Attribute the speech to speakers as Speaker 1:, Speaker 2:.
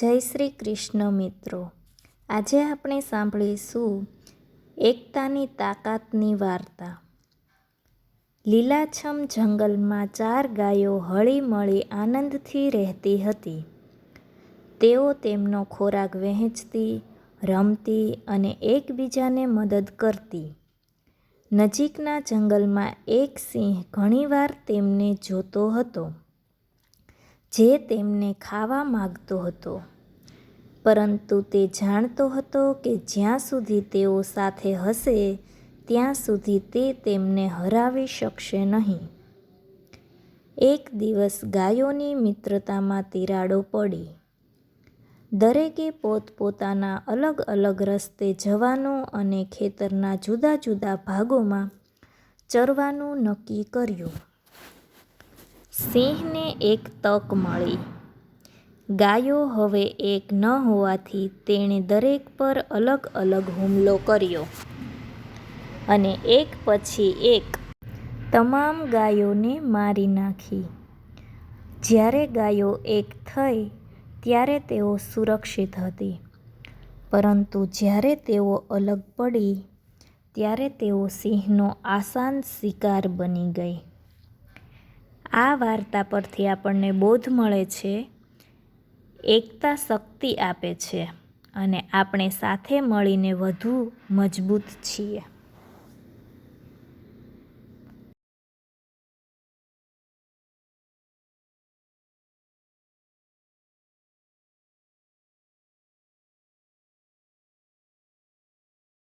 Speaker 1: જય શ્રી કૃષ્ણ મિત્રો. આજે આપણે સાંભળીશું એકતાની તાકાતની વાર્તા. લીલાછમ જંગલમાં ચાર ગાયો હળીમળી આનંદથી રહેતી હતી. તેઓ તેમનો ખોરાક વહેંચતી, રમતી અને એકબીજાને મદદ કરતી. નજીકના જંગલમાં એક સિંહ ઘણીવાર તેમને જોતો હતો. જે તેમને ખાવા માગતો હતો. પરંતુ તે જાણતો હતો કે જ્યાં સુધી તેઓ સાથે હશે, ત્યાં સુધી તે તેમને હરાવી શકશે નહીં. એક દિવસ ગાયોની મિત્રતામાં તિરાડો પડી. દરેકે પોતપોતાના અલગ અલગ રસ્તે જવાનું અને ખેતરના જુદા જુદા ભાગોમાં ચરવાનું નક્કી કર્યું. સિંહને એક તક મળી. ગાયો હવે એક ન હોવાથી તેણે દરેક પર અલગ અલગ હુમલો કર્યો. અને એક પછી એક તમામ ગાયોને મારી નાખી. જ્યારે ગાયો એક થઈ, ત્યારે તેઓ સુરક્ષિત હતી. પરંતુ જ્યારે તેઓ અલગ પડી, ત્યારે તેઓ સિંહનો આસાન શિકાર બની ગઈ. આ વાર્તા પરથી આપણને બોધ મળે છે, એકતા શક્તિ આપે છે અને આપણે સાથે મળીને વધુ મજબૂત છીએ.